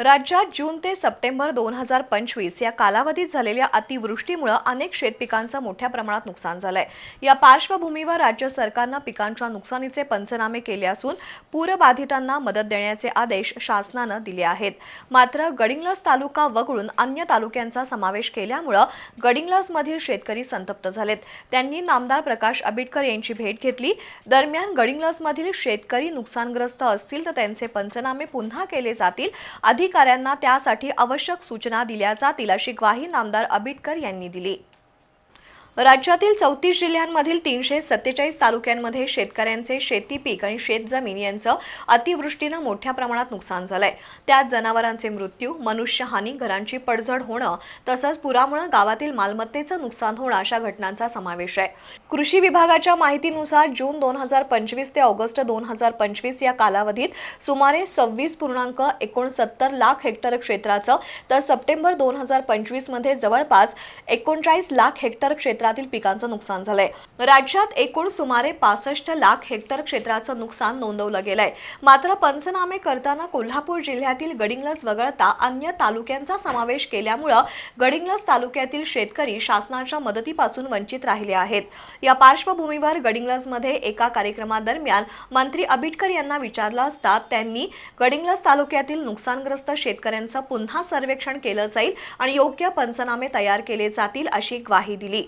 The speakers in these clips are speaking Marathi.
राज्यात जून ते सप्टेंबर दोन हजार पंचवीस या कालावधीत झालेल्या अतिवृष्टीमुळे अनेक शेतपिकांचं मोठ्या प्रमाणात नुकसान झालंय. या पार्श्वभूमीवर राज्य सरकारनं पिकांच्या नुकसानीचे पंचनामे केले असून पूरबाधितांना मदत देण्याचे आदेश शासनानं दिले आहेत. मात्र गडिंग्लस तालुका वगळून अन्य तालुक्यांचा समावेश केल्यामुळं गडिंग्लसमधील शेतकरी संतप्त झालेत. त्यांनी नामदार प्रकाश आंबेडकर यांची भेट घेतली. दरम्यान गडिंग्लसमधील शेतकरी नुकसानग्रस्त असतील तर त्यांचे पंचनामे पुन्हा केले जातील. अधिक अधिकाऱ्यांना त्यासाठी आवश्यक सूचना दिल्या जातील अशी ग्वाही नामदार आबिटकर यांनी दिली. राज्यातील चौतीस जिल्ह्यांमधील तीनशे सत्तेचाळीस तालुक्यांमध्ये शेतकऱ्यांचे शेती पीक आणि शेतजमीन यांचं अतिवृष्टीनं मोठ्या प्रमाणात नुकसान झालंय. त्यात जनावरांचे मृत्यू मनुष्यहानी घरांची पडझड होणं तसंच पुरामुळे गावातील मालमत्तेचं नुकसान होणं अशा घटनांचा समावेश आहे. कृषी विभागाच्या माहितीनुसार जून दोन हजार पंचवीस ते ऑगस्ट दोन हजार पंचवीस या कालावधीत सुमारे सव्वीस पूर्णांक एकोणसत्तर लाख हेक्टर क्षेत्राचं तर सप्टेंबर दोन हजार पंचवीसमध्ये जवळपास एकोणचाळीस लाख हेक्टर क्षेत्रातील पिकांचं नुकसान झालंय. राज्यात एकूण सुमारे पासष्ट लाख हेक्टर क्षेत्राचं नुकसान नोंदवलं गेलंय. मात्र पंचनामे करताना कोल्हापूर जिल्ह्यातील गडिंगलज वगळता अन्य तालुक्यांचा समावेश केल्यामुळं गडिंग्लज तालुक्यातील शेतकरी शासनाच्या मदतीपासून वंचित राहिले आहेत. या पार्श्वभूमीवर गडिंग्लजमध्ये एका कार्यक्रमादरम्यान मंत्री आबिटकर यांना विचारलं असता त्यांनी गडिंग्लज तालुक्यातील नुकसानग्रस्त शेतकऱ्यांचं पुन्हा सर्वेक्षण केलं जाईल आणि योग्य पंचनामे तयार केले जातील अशी ग्वाही दिली.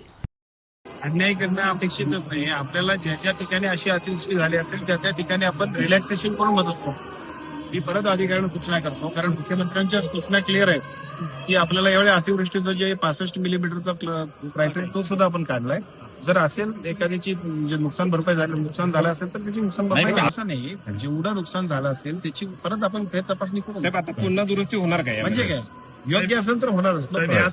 अन्याय करणं अपेक्षितच नाही. आपल्याला ज्या ज्या ठिकाणी अशी अतिवृष्टी झाली असेल त्या त्या ठिकाणी आपण रिलॅक्सेशन करून मदत करतो मी परत अधिकाऱ्यांना सूचना करतो कारण मुख्यमंत्र्यांच्या सूचना क्लिअर आहेत की आपल्याला एवढ्या अतिवृष्टीचं जे पासष्ट मिलीमीटरचा क्रायटेरिया तो सुद्धा आपण काढलाय. जर असेल एखाद्याची म्हणजे नुकसान भरपाई झाली नुकसान झालं असेल तर त्याची नुकसान भरपाई. असं नाही. जेवढं नुकसान झालं असेल त्याची परत आपण फेर तपासणी करू. साहेब आता पुन्हा दुरुस्ती होणार काय म्हणजे काय? योग्य असेल तर होणारच.